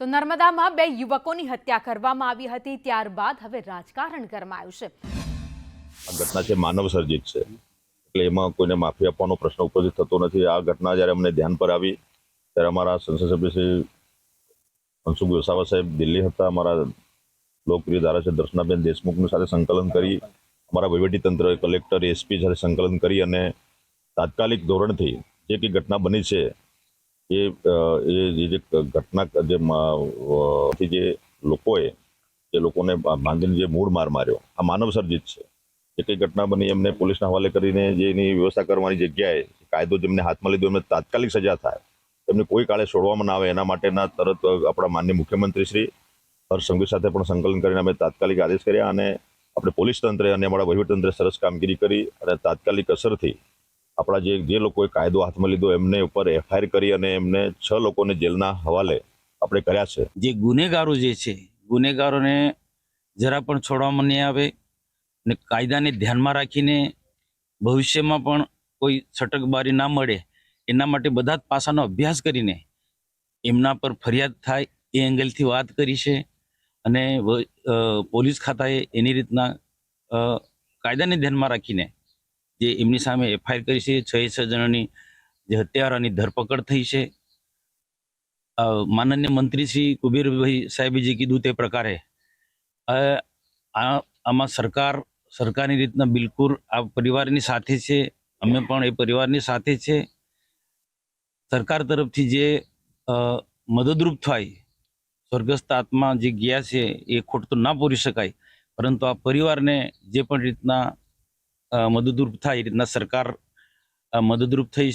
તો નર્મદામાં બે યુવકોની હત્યા કરવામાં આવી હતી, ત્યારબાદ હવે રાજકારણ ગરમાયું છે. આ ઘટના છે માનવ સર્જિત છે. એટલે એમાં કોઈને માફી આપવાનો પ્રશ્ન ઉપસ્થિત થતો નથી. આ ઘટના જ્યારે અમને ધ્યાન પર આવી, ત્યારે અમારા સંસદ સભ્ય શ્રી મનસુખ વસાવા સાહેબ દિલ્હી હતા. અમારા લોકપ્રિય ધારાસભ્ય દર્શનાબેન દેશમુખની સાથે સંકલન કરી, અમારા વહીવટીતંત્ર કલેક્ટર, એસપી સાથે સંકલન કરી અને તાત્કાલિક ધોરણથી જે કંઈ ઘટના બની છે એ એ જે ઘટના, જે જે લોકોએ, જે લોકોને બાંધીને જે મૂળ માર માર્યો, આ માનવ સર્જિત છે. જે કંઈ ઘટના બની એમને પોલીસના હવાલે કરીને જે એની વ્યવસ્થા કરવાની જગ્યાએ કાયદો જેમને હાથમાં લીધો, એમને તાત્કાલિક સજા થાય. એમને કોઈ કાળે છોડવામાં ના આવે. એના માટેના તરત આપણા માન્ય મુખ્યમંત્રી શ્રી હર્ષ સાથે પણ સંકલન કરીને અમે તાત્કાલિક આદેશ કર્યા અને આપણે પોલીસ તંત્રે અને અમારા વહીવટતંત્રે સરસ કામગીરી કરી અને તાત્કાલિક અસરથી આપણા જે જે લોકોએ કાયદો હાથમાં લીધો, એમને ઉપર એફઆઈઆર કરી અને એમને છ લોકોને જેલના હવાલે આપણે કર્યા છે. જે ગુનેગારો જે છે, ગુનેગારોને જરા પણ છોડવામાં નહીં આવે ને કાયદાને ધ્યાનમાં રાખીને ભવિષ્યમાં પણ કોઈ છટકબારી ના મળે, એના માટે બધા જ પાસાનો અભ્યાસ કરીને એમના પર ફરિયાદ થાય એ એંગલથી વાત કરી છે અને પોલીસ ખાતાએ એની રીતના કાયદાને ધ્યાનમાં રાખીને જે એમની સામે એફઆઈઆર કરી છે, છ છ જણાની જે હત્યારાની ધરપકડ થઈ છે. માનન્ય મંત્રી શ્રી કુબેરભાઈ સાહેબે જે કીધું તે પ્રકારે આમાં સરકાર, સરકારની રીતના બિલકુલ આ પરિવારની સાથે છે, અમે પણ એ પરિવારની સાથે છે. સરકાર તરફથી જે મદદરૂપ થાય, સ્વર્ગસ્થ આત્મા જે ગયા છે, એ ખોટ તો ના પૂરી શકાય, પરંતુ આ પરિવારને જે પણ રીતના મદદરૂપ થાય એ રીતના સરકાર મદદરૂપ થઈ